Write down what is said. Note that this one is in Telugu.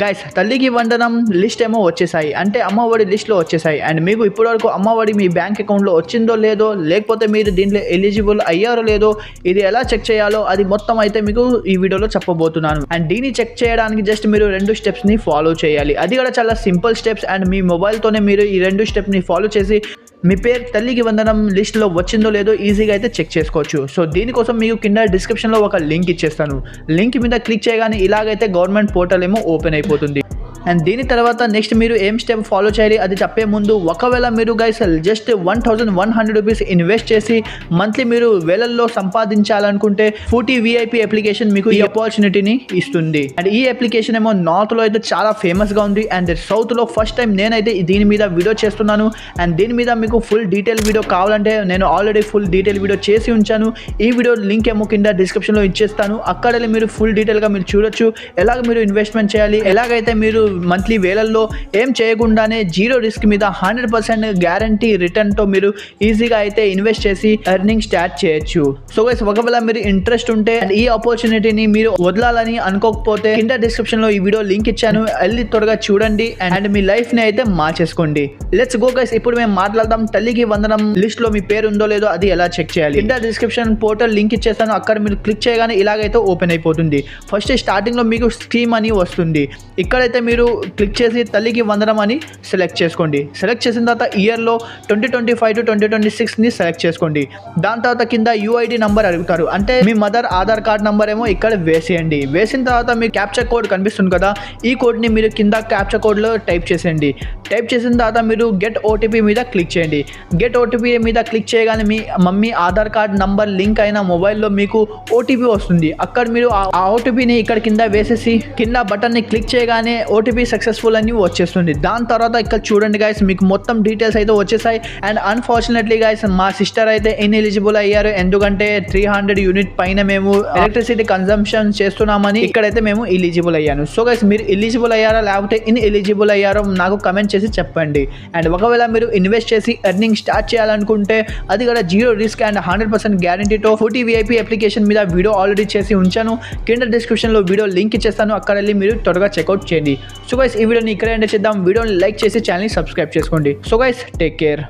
గైస్ తల్లికి వందనం లిస్ట్ ఏమో వచ్చేసాయి. అంటే అమ్మఒడి లిస్ట్లో వచ్చేసాయి. అండ్ మీకు ఇప్పటివరకు అమ్మఒడి మీ బ్యాంక్ అకౌంట్లో వచ్చిందో లేదో లేకపోతే మీరు దీంట్లో ఎలిజిబుల్ అయ్యారో లేదో ఇది ఎలా చెక్ చేయాలో అది మొత్తం అయితే మీకు ఈ వీడియోలో చెప్పబోతున్నాను. అండ్ దీన్ని చెక్ చేయడానికి జస్ట్ మీరు రెండు స్టెప్స్ని ఫాలో చేయాలి. అది కూడా చాలా సింపుల్ స్టెప్స్ అండ్ మీ మొబైల్తోనే మీరు ఈ రెండు స్టెప్ని ఫాలో చేసి మీ పేరు తల్లికి వందనం లిస్ట్లో వచ్చిందో లేదో ఈజీగా అయితే చెక్ చేసుకోవచ్చు. సో దీనికోసం మీకు కింద డిస్క్రిప్షన్లో ఒక లింక్ ఇచ్చేస్తాను. లింక్ మీద క్లిక్ చేయగానే ఇలాగైతే గవర్నమెంట్ పోర్టల్ ఏమో ఓపెన్ అయిపోతుంది. అండ్ దీని తర్వాత నెక్స్ట్ మీరు ఏం స్టెప్ ఫాలో చేయాలి? అది చెప్పే ముందు ఒకవేళ మీరు guys just one thousand one hundred rupees invest చేసి మంత్లీ మీరు వేలల్లో సంపాదించాలనుకుంటే ఫూటీ విఐపి అప్లికేషన్ మీకు ఈ ఆపర్చునిటీని ఇస్తుంది. అండ్ ఈ అప్లికేషన్ ఏమో నార్త్లో అయితే చాలా ఫేమస్గా ఉంది. అండ్ సౌత్లో ఫస్ట్ టైం నేనైతే దీని మీద వీడియో చేస్తున్నాను. అండ్ దీని మీద మీకు ఫుల్ డీటెయిల్ వీడియో కావాలంటే నేను ఆల్రెడీ ఫుల్ డీటెయిల్ వీడియో చేసి ఉంచాను. ఈ వీడియో లింక్ ఏమో కింద డిస్క్రిప్షన్లో ఇచ్చేస్తాను. అక్కడ మీరు ఫుల్ డీటెయిల్గా మీరు చూడొచ్చు. ఎలాగ మీరు ఇన్వెస్ట్మెంట్ చేయాలి? ఎలాగైతే మీరు మంత్లీ వేలల్లో ఏం చేయకుండానే జీరో రిస్క్ మీద హండ్రెడ్ పర్సెంట్ గ్యారంటీ రిటర్న్తో మీరు ఈజీగా అయితే ఇన్వెస్ట్ చేసి ఎర్నింగ్ స్టార్ట్ చేయొచ్చు. సో గైస్ ఒకవేళ మీరు ఇంట్రెస్ట్ ఉంటే ఈ ఆపర్చునిటీని మీరు వదలాలని అనుకోకపోతే కింద డిస్క్రిప్షన్లో ఈ వీడియో లింక్ ఇచ్చాను. వెళ్ళి త్వరగా చూడండి అండ్ మీ లైఫ్ని అయితే మార్చేసుకోండి. లెట్స్ గో గైస్ ఇప్పుడు మేము మాట్లాడదాం. తల్లికి వందనం లిస్ట్లో మీ పేరు ఉందో లేదో అది ఎలా చెక్ చేయాలి? కింద డిస్క్రిప్షన్ పోర్టల్ లింక్ ఇచ్చేస్తాను అక్కడ మీరు క్లిక్ చేయగానే ఇలాగైతే ఓపెన్ అయిపోతుంది. ఫస్ట్ స్టార్టింగ్లో మీకు స్కీమ్ అని వస్తుంది. ఇక్కడైతే మీరు క్లిక్ చేసి తల్లికి వందనం అని సెలెక్ట్ చేసుకోండి. సెలెక్ట్ చేసిన తర్వాత ఇయర్లో twenty twenty five to twenty twenty సిక్స్ని select చేసుకోండి. దాని తర్వాత కింద యూఐడి నంబర్ అడుగుతారు. అంటే మీ మదర్ ఆధార్ కార్డ్ నంబర్ ఏమో ఇక్కడ వేసేయండి. వేసిన తర్వాత మీ క్యాప్చర్ కోడ్ కనిపిస్తుంది కదా ఈ కోడ్ని మీరు కింద క్యాప్చర్ కోడ్లో టైప్ చేసేయండి. టైప్ చేసిన తర్వాత మీరు గెట్ ఓటీపీ మీద క్లిక్ చేయండి. గెట్ ఓటీపీ మీద క్లిక్ చేయగానే మీ mummy Aadhaar card number link అయిన మొబైల్లో మీకు ఓటీపీ వస్తుంది. అక్కడ మీరు ఆ- ఆ ఓటీపీని ఇక్కడ కింద వేసేసి కింద బటన్ని క్లిక్ చేయగానే ఓటీపీ సక్సెస్ఫుల్ అని వచ్చేస్తుంది దాని తర్వాత ఇక్కడ చూడండి గైస్ మీకు మొత్తం డీటెయిల్స్ అయితే వచ్చేసాయి. అండ్ అన్ఫార్చునేట్లీ గైస్ మా సిస్టర్ అయితే ఎలిజిబుల్ అయ్యారు. ఎందుకంటే త్రీ హండ్రెడ్ యూనిట్ పైన మేము ఎలక్ట్రిసిటీ కన్సంప్షన్ చేస్తున్నామని ఇక్కడైతే మేము ఎలిజిబుల్ అయ్యాను. సో గైస్ మీరు ఎలిజిబుల్ అయ్యారా? లేకపోతే ఇన్ ఎలిజిబుల్ అయ్యారో నాకు కమెంట్ చేసి చెప్పండి. అండ్ ఒకవేళ మీరు ఇన్వెస్ట్ చేసి ఎర్నింగ్ స్టార్ట్ చేయాలనుకుంటే అది కూడా zero risk and hundred percent గ్యారంటీతో forty VIP application మీద వీడియో ఆల్రెడీ చేసి ఉంచాను. కింద డిస్క్రిప్షన్లో వీడియో లింక్ ఇచ్చేస్తాను. అక్కడ వెళ్ళి మీరు త్వరగా చెక్అవుట్ చేయండి. సో గైస్ ఈ వీడియోని ఇక్కడ ఎండ్ చేద్దాం. వీడియోని లైక్ చేసి ఛానల్ని సబ్స్క్రైబ్ చేసుకోండి. So guys take care